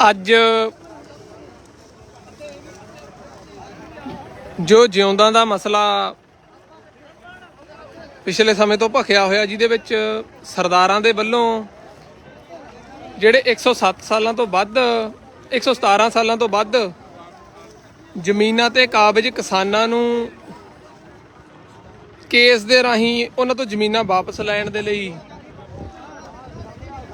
ਅੱਜ ਜੋ ਜਿਉਂਦਾਂ ਦਾ ਮਸਲਾ ਪਿਛਲੇ ਸਮੇਂ ਤੋਂ ਭਖਿਆ ਹੋਇਆ, ਜਿਹਦੇ ਵਿੱਚ ਸਰਦਾਰਾਂ ਦੇ ਵੱਲੋਂ ਜਿਹੜੇ 107 ਸਾਲਾਂ ਤੋਂ ਵੱਧ 117 ਸਾਲਾਂ ਤੋਂ ਵੱਧ ਜ਼ਮੀਨਾਂ ਤੇ ਕਾਬਜ ਕਿਸਾਨਾਂ ਨੂੰ ਕੇਸ ਦੇ ਰਾਹੀਂ ਉਹਨਾਂ ਤੋਂ ਜ਼ਮੀਨਾਂ ਵਾਪਸ ਲੈਣ ਦੇ ਲਈ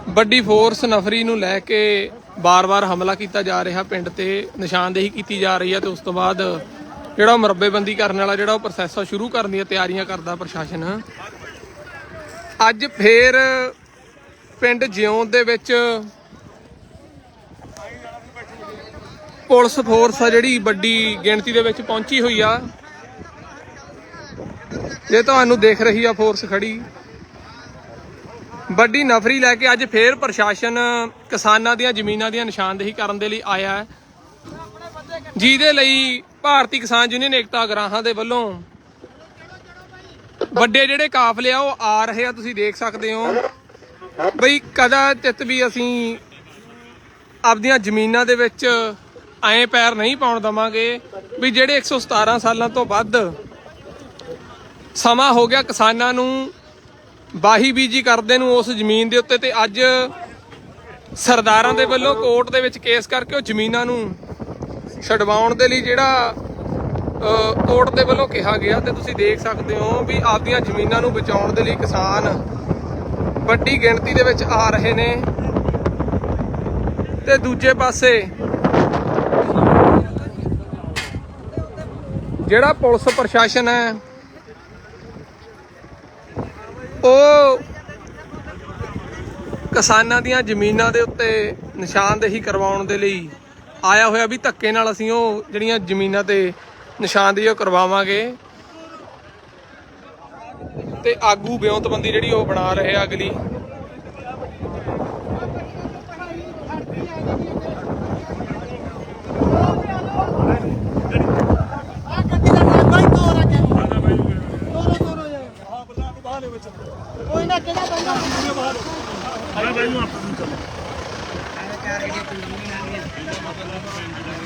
ਵੱਡੀ ਫੋਰਸ ਨਫਰੀ ਨੂੰ ਲੈ ਕੇ ਬਾਰ-ਬਾਰ ਹਮਲਾ ਕੀਤਾ ਜਾ ਰਿਹਾ, ਪਿੰਡ ਤੇ ਨਿਸ਼ਾਨਦੇਹੀ ਕੀਤੀ ਜਾ ਰਹੀ ਹੈ ਤੇ ਉਸ ਤੋਂ ਬਾਅਦ ਜਿਹੜਾ ਉਹ ਮਰੱਬੇਬੰਦੀ ਕਰਨ ਵਾਲਾ ਜਿਹੜਾ ਉਹ ਪ੍ਰੋਸੈਸ ਆ, ਸ਼ੁਰੂ ਕਰਨ ਦੀਆਂ ਤਿਆਰੀਆਂ ਕਰਦਾ ਪ੍ਰਸ਼ਾਸਨ। ਅੱਜ ਫੇਰ ਪਿੰਡ ਜਿਉਂ ਦੇ ਵਿੱਚ ਪੁਲਿਸ ਫੋਰਸ ਆ ਜਿਹੜੀ ਵੱਡੀ ਗਿਣਤੀ ਦੇ ਵਿੱਚ ਪਹੁੰਚੀ ਹੋਈ ਆ। ਜੇ ਤੁਹਾਨੂੰ ਦੇਖ ਰਹੀ ਆ ਫੋਰਸ ਖੜੀ ਵੱਡੀ ਨਫਰੀ ਲੈ ਕੇ ਅੱਜ ਫੇਰ ਪ੍ਰਸ਼ਾਸਨ ਕਿਸਾਨਾਂ ਦੀਆਂ ਜ਼ਮੀਨਾਂ ਦੀਆਂ ਨਿਸ਼ਾਨਦੇਹੀ ਕਰਨ ਦੇ ਲਈ ਆਇਆ ਹੈ। ਜਿਹਦੇ ਲਈ ਭਾਰਤੀ ਕਿਸਾਨ ਯੂਨੀਅਨ ਏਕਤਾ ਗਰਾਹਾਂ ਦੇ ਵੱਲੋਂ ਵੱਡੇ ਜਿਹੜੇ ਕਾਫਲੇ ਆ, ਉਹ ਆ ਰਹੇ ਆ। ਤੁਸੀਂ ਦੇਖ ਸਕਦੇ ਹੋ ਬਈ ਕਦਾ ਤਿੱਤ ਵੀ ਅਸੀਂ ਆਪਦੀਆਂ ਜ਼ਮੀਨਾਂ ਦੇ ਵਿੱਚ ਐਂ ਪੈਰ ਨਹੀਂ ਪਾਉਣ ਦਵਾਂਗੇ ਵੀ ਜਿਹੜੇ 117 ਸਾਲਾਂ ਤੋਂ ਵੱਧ ਸਮਾਂ ਹੋ ਗਿਆ ਕਿਸਾਨਾਂ ਨੂੰ ਬਾਹੀ ਬੀਜੀ ਕਰਦੇ ਨੂੰ ਉਸ ਜ਼ਮੀਨ ਦੇ ਉੱਤੇ ਤੇ ਅੱਜ ਸਰਦਾਰਾਂ ਦੇ ਵੱਲੋਂ ਕੋਰਟ ਦੇ ਵਿੱਚ ਕੇਸ ਕਰਕੇ ਉਹ ਜ਼ਮੀਨਾਂ ਨੂੰ ਛਡਵਾਉਣ ਦੇ ਲਈ ਜਿਹੜਾ ਕੋਰਟ ਦੇ ਵੱਲੋਂ ਕਿਹਾ ਗਿਆ ਤੇ ਤੁਸੀਂ ਦੇਖ ਸਕਦੇ ਹੋ ਵੀ ਆਪਦੀਆਂ ਜ਼ਮੀਨਾਂ ਨੂੰ ਬਚਾਉਣ ਦੇ ਲਈ ਕਿਸਾਨ ਵੱਡੀ ਗਿਣਤੀ ਦੇ ਵਿੱਚ ਆ ਰਹੇ ਨੇ। ਤੇ ਦੂਜੇ ਪਾਸੇ ਜਿਹੜਾ ਪੁਲਿਸ ਪ੍ਰਸ਼ਾਸਨ ਹੈ ਉਹ ਕਿਸਾਨਾਂ ਦੀਆਂ ਜ਼ਮੀਨਾਂ ਦੇ ਉੱਤੇ ਨਿਸ਼ਾਨਦੇਹੀ ਕਰਵਾਉਣ ਦੇ ਲਈ ਆਇਆ ਹੋਇਆ ਵੀ ਧੱਕੇ ਨਾਲ ਅਸੀਂ ਉਹ ਜਿਹੜੀਆਂ ਜ਼ਮੀਨਾਂ ਤੇ ਨਿਸ਼ਾਨਦੇਹੀ ਉਹ ਕਰਵਾਵਾਂਗੇ। ਤੇ ਆਗੂ ਬਿਉਂਤਬੰਦੀ ਜਿਹੜੀ ਉਹ ਬਣਾ ਰਹੇ ਆ ਅਗਲੀ। ਨਾ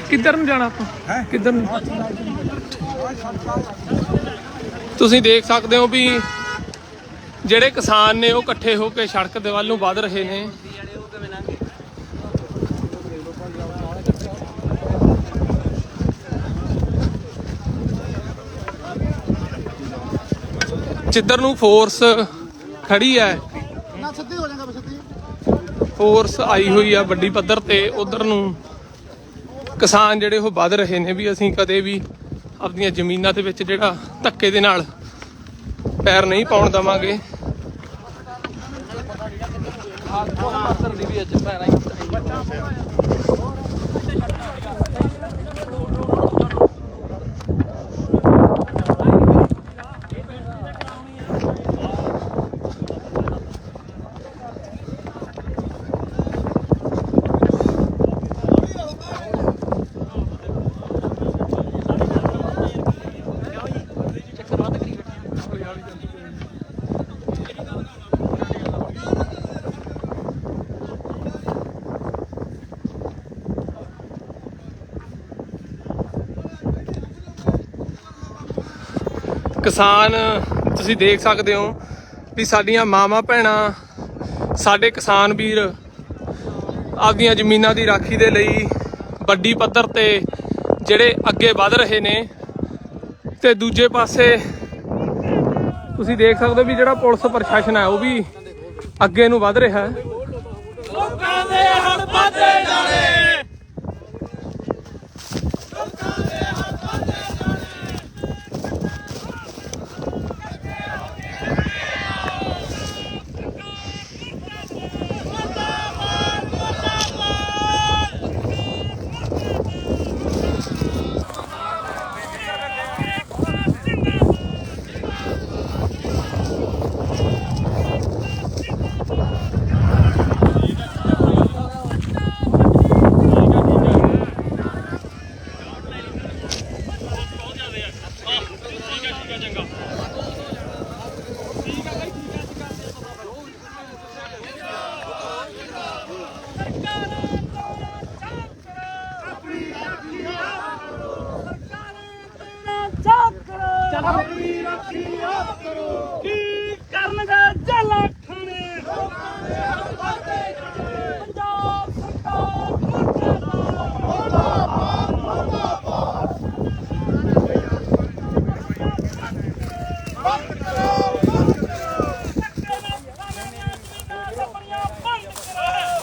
ਕਿੱਧਰ ਨੂੰ ਜਾਣਾ ਆਪਾਂ? ਕਿੱਧਰ ਨੂੰ? ਤੁਸੀਂ ਦੇਖ ਸਕਦੇ ਹੋ ਵੀ ਜਿਹੜੇ ਕਿਸਾਨ ਨੇ ਉਹ ਇਕੱਠੇ ਹੋ ਕੇ ਸੜਕ ਦੇ ਵੱਲ ਨੂੰ ਵਧ ਰਹੇ ਨੇ। ਜਿੱਧਰ ਨੂੰ ਫੋਰਸ ਖੜੀ ਹੈ। ਨਾ ਸਿੱਧੀ ਹੋ ਜਾਏਗਾ ਸਿੱਧੀ। ਫੋਰਸ ਆਈ ਹੋਈ ਆ ਵੱਡੀ ਪੱਧਰ ਤੇ ਉਧਰ ਨੂੰ। ਕਿਸਾਨ ਜਿਹੜੇ ਉਹ ਵੱਧ ਰਹੇ ਨੇ ਵੀ ਅਸੀਂ ਕਦੇ ਵੀ ਆਪਣੀਆਂ ਜ਼ਮੀਨਾਂ ਦੇ ਵਿੱਚ ਜਿਹੜਾ ਧੱਕੇ ਦੇ ਨਾਲ ਪੈਰ ਨਹੀਂ ਪਾਉਣ ਦਵਾਂਗੇ। ਕਿਸਾਨ, ਤੁਸੀਂ ਦੇਖ ਸਕਦੇ ਹੋ ਵੀ ਸਾਡੀਆਂ ਮਾਵਾਂ ਭੈਣਾਂ, ਸਾਡੇ ਕਿਸਾਨ ਵੀਰ ਆਪਦੀਆਂ ਜ਼ਮੀਨਾਂ ਦੀ ਰਾਖੀ ਦੇ ਲਈ ਵੱਡੀ ਪੱਧਰ ਤੇ ਜਿਹੜੇ ਅੱਗੇ ਵਧ ਰਹੇ ਨੇ ਤੇ ਦੂਜੇ ਪਾਸੇ ਤੁਸੀਂ ਦੇਖ ਸਕਦੇ ਹੋ ਵੀ ਜਿਹੜਾ ਪੁਲਿਸ ਪ੍ਰਸ਼ਾਸਨ ਹੈ ਉਹ ਵੀ ਅੱਗੇ ਨੂੰ ਵਧ ਰਿਹਾ ਹੈ।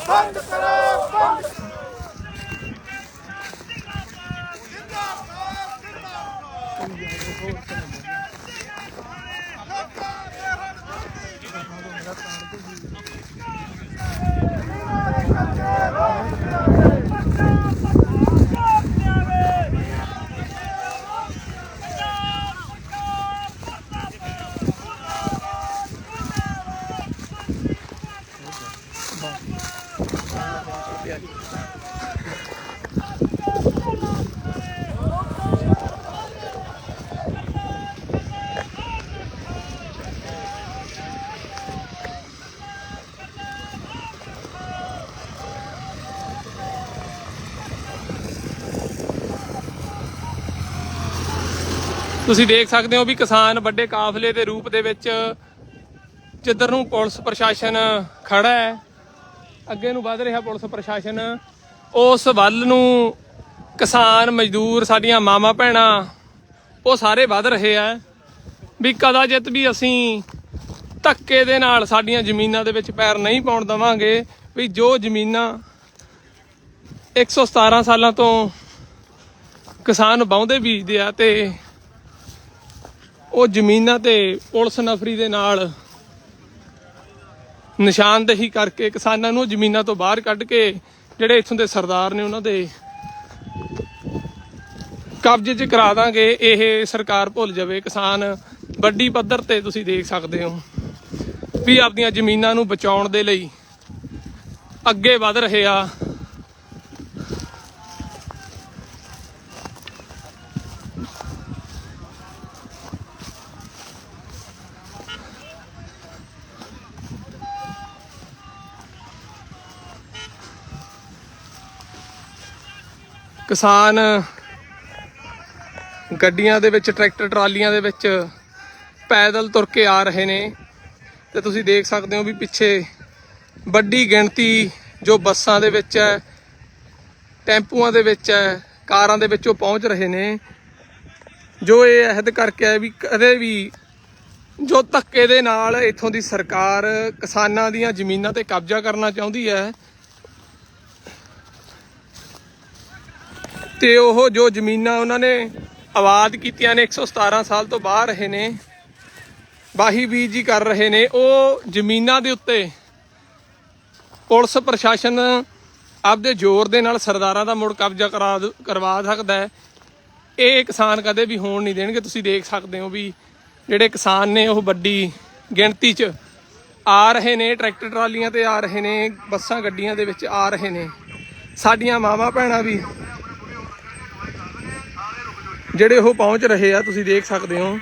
ファンから ਤੁਸੀਂ ਦੇਖ ਸਕਦੇ ਹੋ ਵੀ ਕਿਸਾਨ ਵੱਡੇ ਕਾਫਲੇ ਦੇ ਰੂਪ ਦੇ ਵਿੱਚ ਜਿੱਧਰ ਨੂੰ ਪੁਲਿਸ ਪ੍ਰਸ਼ਾਸਨ ਖੜਾ ਹੈ, ਅੱਗੇ ਨੂੰ ਵੱਧ ਰਿਹਾ ਪੁਲਿਸ ਪ੍ਰਸ਼ਾਸਨ, ਉਸ ਵੱਲ ਨੂੰ ਕਿਸਾਨ ਮਜ਼ਦੂਰ ਸਾਡੀਆਂ ਮਾਮਾ ਭੈਣਾਂ, ਉਹ ਸਾਰੇ ਵੱਧ ਰਹੇ ਆ ਵੀ ਕਦਾਚਿਤ ਵੀ ਅਸੀਂ ਧੱਕੇ ਦੇ ਨਾਲ ਸਾਡੀਆਂ ਜ਼ਮੀਨਾਂ ਦੇ ਵਿੱਚ ਪੈਰ ਨਹੀਂ ਪਾਉਣ ਦਵਾਂਗੇ ਵੀ ਜੋ ਜ਼ਮੀਨਾਂ 117 ਸਾਲਾਂ ਤੋਂ ਕਿਸਾਨ ਬਾਉਂਦੇ ਬੀਜਦੇ ਆ ਤੇ ਉਹ ਜ਼ਮੀਨਾਂ ਤੇ ਪੁਲਿਸ ਨਫਰੀ ਦੇ ਨਾਲ ਨਿਸ਼ਾਨਦੇਹੀ ਕਰਕੇ ਕਿਸਾਨਾਂ ਨੂੰ ਜ਼ਮੀਨਾਂ ਤੋਂ ਬਾਹਰ ਕੱਢ ਕੇ ਜਿਹੜੇ ਇੱਥੋਂ ਦੇ ਸਰਦਾਰ ਨੇ ਉਹਨਾਂ ਦੇ ਕਬਜ਼ੇ 'ਚ ਕਰਾ ਦਾਂਗੇ, ਇਹ ਸਰਕਾਰ ਭੁੱਲ ਜਾਵੇ। ਕਿਸਾਨ ਵੱਡੀ ਪੱਧਰ ਤੇ ਤੁਸੀਂ ਦੇਖ ਸਕਦੇ ਹੋ ਵੀ ਆਪਣੀਆਂ ਜ਼ਮੀਨਾਂ ਨੂੰ ਬਚਾਉਣ ਦੇ ਲਈ ਅੱਗੇ ਵਧ ਰਹੇ ਆ। ਕਿਸਾਨ ਗੱਡੀਆਂ ਦੇ ਵਿੱਚ, ਟਰੈਕਟਰ ਟਰਾਲੀਆਂ ਦੇ ਵਿੱਚ ਪੈਦਲ ਤੁਰ ਕੇ ਆ ਰਹੇ ਨੇ। ਤੇ ਤੁਸੀਂ ਦੇਖ ਸਕਦੇ ਹੋ ਵੀ ਪਿੱਛੇ ਵੱਡੀ ਗਿਣਤੀ ਜੋ ਬੱਸਾਂ ਦੇ ਵਿੱਚ ਹੈ, ਟੈਂਪੂਆਂ ਦੇ ਵਿੱਚ ਹੈ, ਕਾਰਾਂ ਦੇ ਵਿੱਚ ਉਹ ਪਹੁੰਚ ਰਹੇ ਨੇ। ਜੋ ਇਹ ਅਹਿਦ ਕਰਕੇ ਹੈ ਵੀ ਕਦੇ ਵੀ ਜੋ ਧੱਕੇ ਦੇ ਨਾਲ ਇਥੋਂ ਦੀ ਸਰਕਾਰ ਕਿਸਾਨਾਂ ਦੀਆਂ ਜ਼ਮੀਨਾਂ ਤੇ ਕਬਜ਼ਾ ਕਰਨਾ ਚਾਹੁੰਦੀ ਹੈ ਤੇ ਉਹ ਜੋ ਜ਼ਮੀਨਾਂ ਉਹਨਾਂ ਨੇ ਆਬਾਦ ਕੀਤੀਆਂ ਨੇ 117 ਸਾਲ ਤੋਂ ਬਾਹਰ ਰਹੇ ਨੇ, ਬਾਹੀ ਬੀਜ ਜੀ ਕਰ ਰਹੇ ਨੇ, ਉਹ ਜ਼ਮੀਨਾਂ ਦੇ ਉੱਤੇ ਪੁਲਿਸ ਪ੍ਰਸ਼ਾਸਨ ਆਪਦੇ ਜ਼ੋਰ ਦੇ ਨਾਲ ਸਰਦਾਰਾਂ ਦਾ ਮੁੜ ਕਬਜ਼ਾ ਕਰਾ ਦ- ਕਰਵਾ ਸਕਦਾ ਹੈ। ਇਹ ਕਿਸਾਨ ਕਦੇ ਵੀ ਹੋਣ ਨਹੀਂ ਦੇਣਗੇ। ਤੁਸੀਂ ਦੇਖ ਸਕਦੇ ਹੋ ਵੀ ਜਿਹੜੇ ਕਿਸਾਨ ਨੇ, ਉਹ ਵੱਡੀ ਗਿਣਤੀ 'ਚ ਆ ਰਹੇ ਨੇ, ਟਰੈਕਟਰ ਟਰਾਲੀਆਂ ਤੇ ਆ ਰਹੇ ਨੇ, ਬੱਸਾਂ, ਗੱਡੀਆਂ ਦੇ ਵਿੱਚ ਆ ਰਹੇ ਨੇ। ਸਾਡੀਆਂ ਮਾਵਾਂ ਭੈਣਾਂ ਵੀ ਜਿਹੜੇ ਉਹ ਪਹੁੰਚ ਰਹੇ ਆ ਤੁਸੀਂ ਦੇਖ ਸਕਦੇ ਹੋ।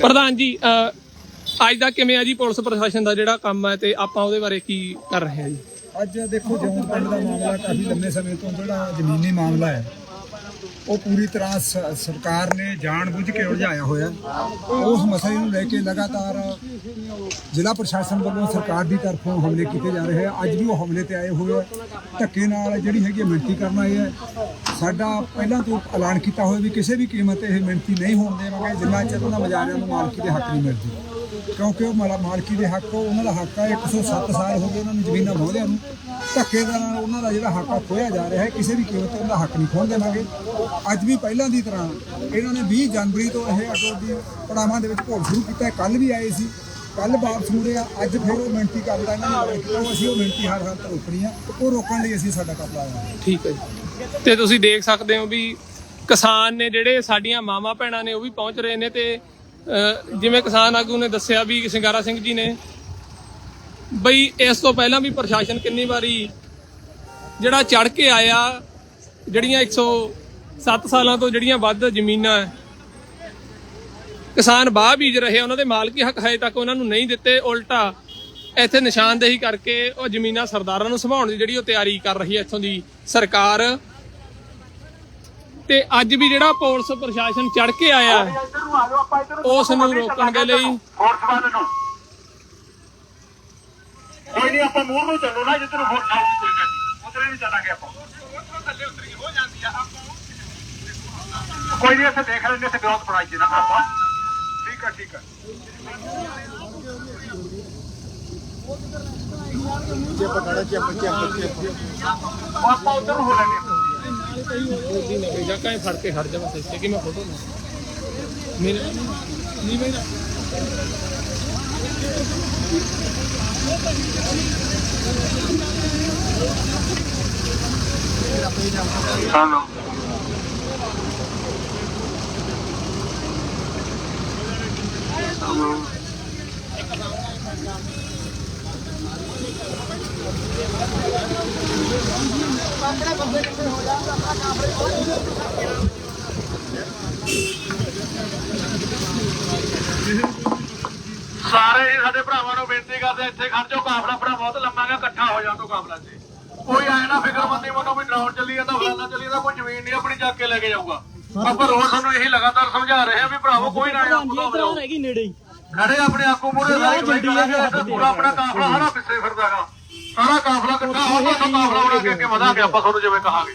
ਪ੍ਰਧਾਨ ਜੀ ਅਹ, ਅੱਜ ਦਾ ਕਿਵੇਂ ਆ ਜੀ ਪੁਲਿਸ ਪ੍ਰਸ਼ਾਸਨ ਦਾ ਜਿਹੜਾ ਕੰਮ ਹੈ ਤੇ ਆਪਾਂ ਉਹਦੇ ਬਾਰੇ ਕੀ ਕਰ ਰਹੇ ਹਾਂ ਜੀ? ਅੱਜ ਦੇਖੋ ਜੌਨ ਪਿੰਡ ਦਾ ਮਾਮਲਾ ਕਾਫੀ ਲੰਮੇ ਸਮੇਂ ਤੋਂ ਜਿਹੜਾ ਜ਼ਮੀਨੀ ਮਾਮਲਾ ਹੈ, ਉਹ ਪੂਰੀ ਤਰ੍ਹਾਂ ਸ- ਸਰਕਾਰ ਨੇ ਜਾਣਬੁੱਝ ਕੇ ਉਲਝਾਇਆ ਹੋਇਆ। ਉਸ ਮਸਲੇ ਨੂੰ ਲੈ ਕੇ ਲਗਾਤਾਰ ਜ਼ਿਲ੍ਹਾ ਪ੍ਰਸ਼ਾਸਨ ਵੱਲੋਂ ਸਰਕਾਰ ਦੀ ਤਰਫੋਂ ਹਮਲੇ ਕੀਤੇ ਜਾ ਰਹੇ ਆ। ਅੱਜ ਵੀ ਉਹ ਹਮਲੇ ਤੇ ਆਏ ਹੋਏ ਆ। ਧੱਕੇ ਨਾਲ ਜਿਹੜੀ ਹੈਗੀ ਹੈ ਮਿਹਨਤੀ ਕਰਨ ਆਏ ਆ। ਸਾਡਾ ਪਹਿਲਾਂ ਤੋਂ ਐਲਾਨ ਕੀਤਾ ਹੋਇਆ ਵੀ ਕਿਸੇ ਵੀ ਕੀਮਤ ਤੇ ਇਹ ਮਿਹਨਤੀ ਨਹੀਂ ਹੋਣ ਦੇਵਾਂਗੇ। ਜਿੰਨਾ ਚਿਰ ਉਹਨਾਂ ਮਜਾਰਿਆਂ ਨੂੰ ਮਾਲਕੀ ਦੇ ਹੱਕ ਨਹੀਂ ਮਿਲਦੇ। ਕਿਉਂਕਿ ਉਹ ਮਾਲਾ ਮਾਲਕੀ ਦੇ ਹੱਕ ਉਹਨਾਂ ਦਾ ਹੱਕ ਹੈ 107 ਸਾਲ ਹੋ ਗਏ ਉਹਨਾਂ ਨੂੰ ਜ਼ਮੀਨਾਂ ਵਾਹੁੰਦਿਆਂ ਨੂੰ। ਧੱਕੇ ਦੇ ਨਾਲ ਉਹਨਾਂ ਦਾ ਜਿਹੜਾ ਹੱਕ ਆ ਖੋਇਆ ਜਾ ਰਿਹਾ ਹੈ, ਕਿਸੇ ਵੀ ਕੀਮਤ ਤੇ ਉਹਦਾ ਹੱਕ ਨਹੀਂ ਖੋਣ ਦੇਵਾਂਗੇ। ਅੱਜ ਵੀ ਪਹਿਲਾਂ ਦੀ ਤਰ੍ਹਾਂ ਇਹਨਾਂ ਨੇ 20 ਜਨਵਰੀ ਤੋਂ ਇਹ ਅੱਡੋ ਦੀ ਪੜਾਵਾਂ ਦੇ ਵਿੱਚ ਘੋਲ ਸ਼ੁਰੂ ਕੀਤਾ ਕੱਲ ਵੀ ਆਏ ਸੀ। ਕੱਲ ਵਾਪਸ ਮੁੜੇ ਆ, ਅੱਜ ਫਿਰ ਉਹ ਮਿਹਨਤੀ ਕਰਦਾ ਇਹਨਾਂ ਨੇ ਐਲਾਨ ਅਸੀਂ ਉਹ ਮਿਹਨਤੀ ਹਰ ਹਾਲਤ ਰੋਕਣੀ ਆ ਉਹ ਰੋਕਣ ਲਈ ਅਸੀਂ ਸਾਡਾ ਕਪੜਾ ਆਇਆ। ਠੀਕ ਹੈ ਜੀ। ਤੇ ਤੁਸੀਂ ਦੇਖ ਸਕਦੇ ਹੋ ਵੀ ਕਿਸਾਨ ਨੇ ਜਿਹੜੇ ਸਾਡੀਆਂ ਮਾਵਾਂ ਭੈਣਾਂ ਨੇ ਉਹ ਵੀ ਪਹੁੰਚ ਰਹੇ ਨੇ ਤੇ ਜਿਵੇਂ ਕਿਸਾਨ ਆਗੂ ਨੇ ਦੱਸਿਆ ਵੀ ਸਿੰਗਾਰਾ ਸਿੰਘ ਜੀ ਨੇ, ਬਈ ਇਸ ਤੋਂ ਪਹਿਲਾਂ ਵੀ ਪ੍ਰਸ਼ਾਸਨ ਕਿੰਨੀ ਵਾਰੀ ਜਿਹੜਾ ਚੜ ਕੇ ਆਇਆ, ਜਿਹੜੀਆਂ 107 ਸਾਲਾਂ ਤੋਂ ਜਿਹੜੀਆਂ ਵੱਧ ਜ਼ਮੀਨਾਂ, ਕਿਸਾਨ ਬਾਹ ਬੀਜ ਰਹੇ ਉਹਨਾਂ ਦੇ ਮਾਲਕੀ ਹੱਕ ਹਜੇ ਤੱਕ ਉਹਨਾਂ ਨੂੰ ਨਹੀਂ ਦਿੱਤੇ, ਉਲਟਾ ਇੱਥੇ ਨਿਸ਼ਾਨਦੇਹੀ ਕਰਕੇ ਉਹ ਜ਼ਮੀਨਾਂ ਸਰਦਾਰਾਂ ਨੂੰ ਸੰਭਾਉਣ ਦੀ ਜਿਹੜੀ ਉਹ ਤਿਆਰੀ ਕਰ ਰਹੀ ਹੈ ਇੱਥੋਂ ਦੀ ਸਰਕਾਰ। ਤੇ ਅੱਜ ਵੀ ਜਿਹੜਾ ਪੁਲਿਸ ਪ੍ਰਸ਼ਾਸਨ ਚੜ ਕੇ ਆਇਆ ਹੈ, ਨੂੰ ਆਪਾਂ ਉਸ ਨੂੰ ਰੋਕਣ ਦੇ ਲਈ। ਨੂੰ ਕੋਈ ਨਹੀਂ ਆਪਾਂ ਮੂੰਹ ਨੂੰ ਚੱਲੋ ਨਾ ਜਿੱਧਰ ਫੋਰਸ ਆਊਗੀ ਕੋਈ ਗੱਲ ਨਹੀਂ। ਉਧਰੇ ਨਹੀਂ ਚੱਲਾਂਗੇ ਆਪਾਂ। ਕੋਈ ਨਹੀਂ ਇੱਥੇ ਦੇਖ ਲੈਂਦੇ ਇੱਥੇ ਬਣਾਈ ਜੀ ਨਾ ਆਪਾਂ। ਠੀਕ ਆ ਠੀਕ ਆ। ਉਹ ਆਪਾਂ ਉਧਰ ਹੋ ਲੈਣੇ ਜਾਂ ਕਾਹ ਫੜ ਕੇ ਖੜ ਜਾ ਬਸ ਕਿ ਮੈਂ ਫੋਟੋ ਲਾ ਮੇਰੇ ਨਹੀਂ ਮੇਰਾ ਹਾਂ ਸਾਰੇ ਹੀ ਸਾਡੇ ਭਰਾਵਾਂ ਨੂੰ ਬੇਨਤੀ ਕਰਦੇ ਇੱਥੇ ਖੜ ਜਾਓ ਕਾਫਲਾ ਆਪਣਾ ਬਹੁਤ ਲੰਮਾ ਗਾ ਇਕੱਠਾ ਹੋ ਜਾਣ ਤੋਂ ਕਾਫਲਾ ਜੀ ਕੋਈ ਆਏ ਨਾ ਫਿਕਰਮੰਦੀ ਮਨੋਂ ਵੀ ਡਰਾਉਣ ਚੱਲੀ ਜਾਂਦਾ ਫਲਾਣਾ ਚੱਲੀ ਜਾਂਦਾ ਕੋਈ ਜ਼ਮੀਨ ਨਹੀਂ ਆਪਣੀ ਚੱਕ ਕੇ ਲੈ ਕੇ ਜਾਊਗਾ। ਆਪਾਂ ਰੋਜ਼ ਤੁਹਾਨੂੰ ਇਹੀ ਲਗਾਤਾਰ ਸਮਝਾ ਰਹੇ ਆ ਵੀ ਭਰਾਵੋ ਕੋਈ ਨਾ ਹੀ। ਖੜੇ ਆਪਣੇ ਆਕੂ ਮੂਰੇ ਸਾਰੀ ਪੂਰਾ ਆਪਣਾ ਕਾਫਲਾ ਸਾਰਾ ਪਿੱਛੇ ਫਿਰਦਾਗਾ ਸਾਰਾ ਕਾਫਲਾ ਇਕੱਠਾ ਹੋ ਗਿਆ ਤਾਂ ਕਾਫਲਾ ਬਣਾ ਕੇ ਅੱਗੇ ਵਧਾਂਗੇ ਆਪਾਂ ਤੁਹਾਨੂੰ ਜਿਵੇਂ ਕਹਾਂਗੇ।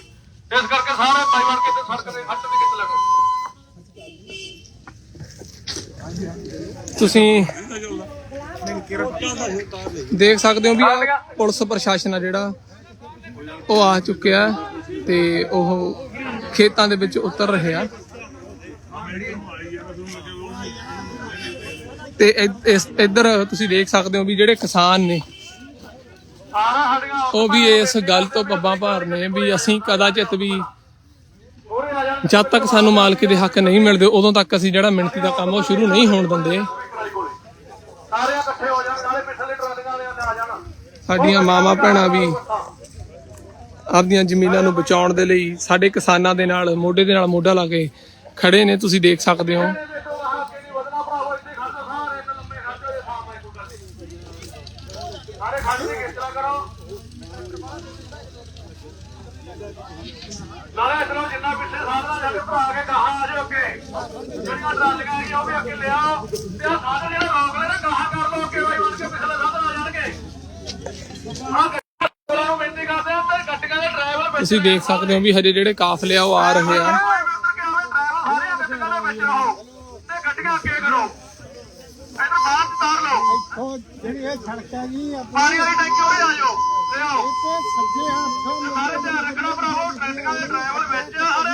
ਇਸ ਕਰਕੇ ਸਾਰੇ ਭਾਈ ਬਣ ਕੇ ਤੇ ਸੜਕ ਦੇ ਹੱਟ ਤੇ ਕਿੱਥੇ ਲੱਗੋ ਤੁਸੀਂ ਦੇਖ ਸਕਦੇ ਹੋ ਵੀ ਆਹ ਪੁਲਿਸ ਪ੍ਰਸ਼ਾਸਨ ਆ ਜਿਹੜਾ ਉਹ ਆ ਚੁੱਕਿਆ ਤੇ ਉਹ ਖੇਤਾਂ ਦੇ ਵਿੱਚ ਉਤਰ ਰਿਹਾ ਤੇ ਇ- ਇਸ ਇੱਧਰ ਤੁਸੀਂ ਦੇਖ ਸਕਦੇ ਹੋ ਵੀ ਜਿਹੜੇ ਕਿਸਾਨ ਨੇ ਉਹ ਵੀ ਇਸ ਗੱਲ ਤੋਂ ਪੱਬਾਂ ਭਾਰ ਨੇ ਵੀ ਅਸੀਂ ਕਦਾਚਿਤ ਵੀ ਜਦ ਤੱਕ ਸਾਨੂੰ ਮਾਲਕੀ ਦੇ ਹੱਕ ਨਹੀਂ ਮਿਲਦੇ, ਉਦੋਂ ਤੱਕ ਅਸੀਂ ਜਿਹੜਾ ਮਿਹਨਤੀ ਦਾ ਕੰਮ ਉਹ ਸ਼ੁਰੂ ਨਹੀਂ ਹੋਣ ਦਿੰਦੇ। ਸਾਰੇ ਇਕੱਠੇ ਹੋ ਜਾਣ ਨਾਲੇ ਪਿਛਲੇ ਟਰਾਲੀਆਂ ਵਾਲੇ ਆ ਜਾਣ ਸਾਡੀਆਂ ਮਾਵਾਂ ਭੈਣਾਂ ਵੀ ਆਪਦੀਆਂ ਜ਼ਮੀਨਾਂ ਨੂੰ ਬਚਾਉਣ ਦੇ ਲਈ ਸਾਡੇ ਕਿਸਾਨਾਂ ਦੇ ਨਾਲ, ਮੋਢੇ ਦੇ ਨਾਲ ਮੋਢਾ ਲਾ ਕੇ ਖੜੇ ਨੇ, ਤੁਸੀਂ ਦੇਖ ਸਕਦੇ ਹੋ ਇਹਨੇ ਦੇਖੋ ਆਹ ਅੱਗੇ ਨਹੀਂ ਵਧਣਾ ਭਰਾਵੋ ਇੱਥੇ ਖੜ੍ਹ ਜਾਓ, ਸਾਰੇ ਇੱਕ ਲੰਮੇ ਖੜ੍ਹ ਜਾਓ, ਇਹ ਸਾਹਮਣੇ ਕੋਈ ਗੱਲ ਨਹੀਂ। ਸਾਰੇ ਖੜ੍ਹ ਕੇ ਕਿਸ ਤਰ੍ਹਾਂ ਕਰੋ ਨਾਲੇ ਇਧਰੋਂ ਜਿੰਨਾ ਪਿੱਛੇ ਸਾਧਨਾ ਜਾ ਕੇ ਭਰਾ ਕੇ ਗਾਹਾਂ ਆ ਜਾਓ ਅੱਗੇ। ਜਿਹੜੀਆਂ ਟਰਾਲੀਆਂ ਆਈਆਂ ਉਹ ਵੀ ਅੱਗੇ ਲਿਆਓ ਤੇ ਆ ਸਾਧਨ ਜਿਹੜਾ ਰੋਕ ਲੈ ਨਾ ਗਾਹਾਂ ਕਰ ਲਓ ਅੱਗੇ ਵਾਈ ਬਣ ਕੇ ਪਿਛਲੇ ਸਾਧਨ ਆ ਜਾਣਗੇ ਆ ਗੱਡੀਆਂ ਨੂੰ ਬੇਨਤੀ ਕਰਦੇ ਆ ਤੇ ਗੱਡੀਆਂ ਦੇ ਡਰਾਈਵਰ ਵਿੱਚ ਤੁਸੀਂ ਦੇਖ ਸਕਦੇ ਹੋ ਵੀ ਹਜੇ ਜਿਹੜੇ ਕਾਫਲੇ ਆ ਉਹ ਆ ਰਹੇ ਆ। ਗੱਡੀਆਂ ਅੱਗੇ ਕਰੋ। ਇਧਰ ਬਾਹਰ ਤਾਰ ਲਓ। ਉਹ ਜਿਹੜੀ ਇਹ ਸੜਕ ਹੈ ਜੀ ਆਪਣੀ ਪਾਣੀ ਵਾਲੀ ਟੈਂਕੀ ਉਰੇ ਆ ਜਾਓ। ਲਿਆਓ ਤੇ ਸੱਜੇ ਹੱਥ ਨੂੰ ਸਾਰੇ ਧਿਆਨ ਰੱਖਣਾ ਭਰਾਵੋ ਟਰੈਕਟਰਾਂ ਦੇ ਡਰਾਈਵਰ ਵਿੱਚ ਆ ਸਾਰੇ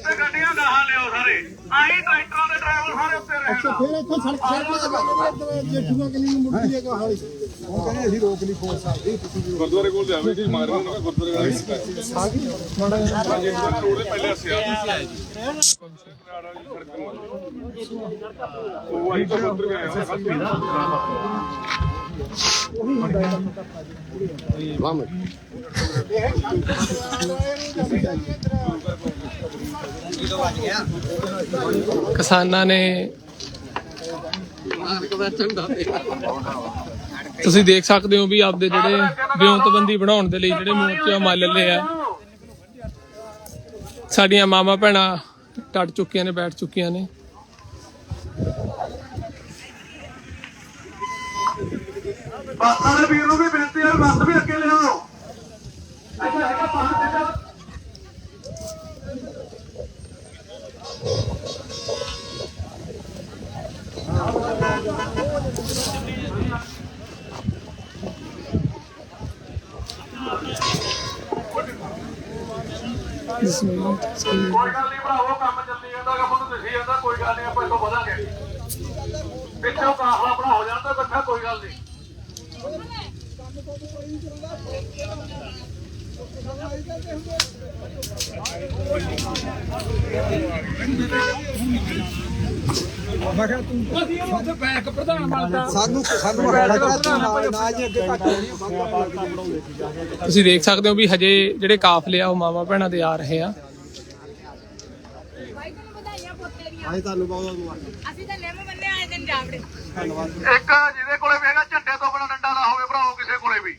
ਤੇ ਗੱਡੀਆਂ ਗਾਹਾਂ ਲਿਆਓ ਸਾਰੇ। ਆਹੀ ਟਰੈਕਟਰਾਂ ਦੇ ਡਰਾਈਵਰ ਸਾਰੇ ਉੱਤੇ ਰਹਿਣਾ ਫਿਰ ਇੱਥੇ ਸੜਕ ਸੜਕ ਤੇ ਜੇਠੂਆ ਕਿੰਨੀ ਨੂੰ ਮੁੜਦੀ ਹੈ ਕਹਾਲੀ ਉਹ ਕਹਿੰਦੇ ਅਸੀਂ ਰੋਕ ਨਹੀਂ ਫੋਰਸ ਸਕਦੀ ਤੁਸੀਂ ਗੁਰਦੁਆਰੇ ਕੋਲ ਜਾਵੇ ਜੀ ਮਾਰ ਉਹਨਾਂ ਦਾ ਗੁਰਦੁਆਰੇ ਵਾਲੇ ਰੋਡ ਦੇ ਪਹਿਲੇ ਹੱਸੇ ਆ ਉਹ ਆਈ ਤਾਂ ਉੱਤਰ ਗਏ ਆ ਕਿਸਾਨਾਂ ਨੇ ਤੁਸੀਂ ਦੇਖ ਸਕਦੇ ਹੋ ਵੀ ਆਪਦੇ ਜਿਹੜੇ ਵਿਉਂਤਬੰਦੀ ਬਣਾਉਣ ਦੇ ਲਈ ਜਿਹੜੇ ਮੋਰਚੇ ਉਹ ਮੱਲ ਲਏ ਆ। ਸਾਡੀਆਂ ਮਾਮਾ ਭੈਣਾਂ ਟੱਟ ਚੁੱਕੀਆਂ ਨੇ, ਬੈਠ ਚੁੱਕੀਆਂ ਨੇ। ਬੱਸ ਵਾਲੇ ਤੂੰ ਨਾ ਜੀ ਅੱਗੇ ਤੁਸੀਂ ਦੇਖ ਸਕਦੇ ਹੋ ਵੀ ਹਜੇ ਜਿਹੜੇ ਕਾਫਲੇ ਆ ਉਹ ਮਾਵਾਂ ਭੈਣਾਂ ਦੇ ਆ ਰਹੇ ਆ। ਭਾਈ ਤੁਹਾਨੂੰ ਅਸੀਂ ਤੁਹਾਨੂੰ ਬਹੁਤ ਬਹੁਤ ਅਸੀਂ ਤਾਂ ਨਿੰਮ ਬੰਨੇ ਆਏ ਦਿਨ ਜਾਵੜੇ। ਇੱਕ ਜਿਹਦੇ ਕੋਲੇ ਵੀ ਹੈਗਾ, ਝੰਡੇ ਤੋਂ ਬਿਨਾ ਡੰਡਾ ਨਾ ਹੋਵੇ ਭਰਾਓ ਕਿਸੇ ਕੋਲੇ ਵੀ।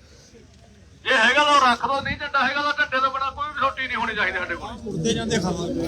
ਜੇ ਹੈਗਾ ਤਾਂ ਰੱਖ ਦੋ, ਨਹੀਂ ਝੰਡਾ ਹੈਗਾ ਤਾਂ ਝੰਡੇ ਤੋਂ ਬਿਨਾ ਕੋਈ ਵੀ ਛੋਟੀ ਨਹੀਂ ਹੋਣੀ ਚਾਹੀਦੀ ਸਾਡੇ ਕੋਲ। ਉੱਤੇ ਜਾਂਦੇ ਖਾਵਾਂਗੇ।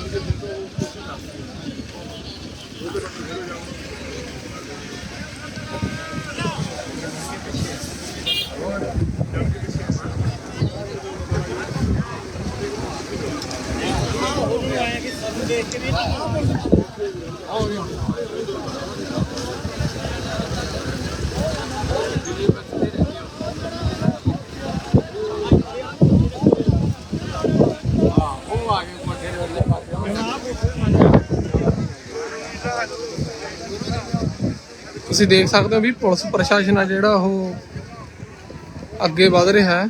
ਤੁਸੀਂ ਦੇਖ ਸਕਦੇ ਹੋ ਵੀ ਪੁਲਿਸ ਪ੍ਰਸ਼ਾਸਨ ਆ ਜਿਹੜਾ ਉਹ ਅੱਗੇ ਵਧ ਰਿਹਾ ਹੈ।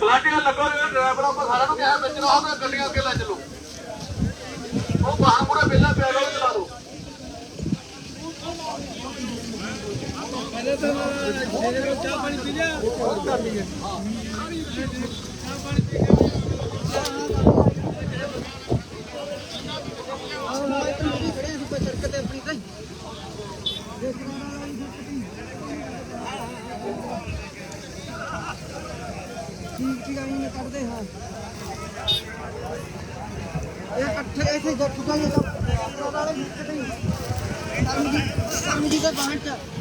ਪਲਾਟੀਆਂ ਲੱਗੋ ਜਿਹੜੇ ਡਰਾਈਵਰ ਆਪਾਂ ਸਾਰਿਆਂ ਨੂੰ ਕਿਹਾ ਵਿੱਚ ਰਹੋ ਤੇ ਗੱਡੀਆਂ ਅੱਗੇ ਲੈ ਚੱਲੋ। ਉਹ ਬਾਹਰ ਪੂਰਾ ਪਹਿਲਾਂ ਪਿਆ ਲਓ ਚਲਾ ਲਓ। ਇਹ ਇਕੱਠੇ ਇੱਥੇ ਜੱਟ ਦਾ ਇਹ ਵਾਲੇ ਮੁੱਕ ਤੇ ਕੰਮ ਦੀ ਕੰਮ ਦੀ ਤਾਂ ਬਾਹਰ ਚ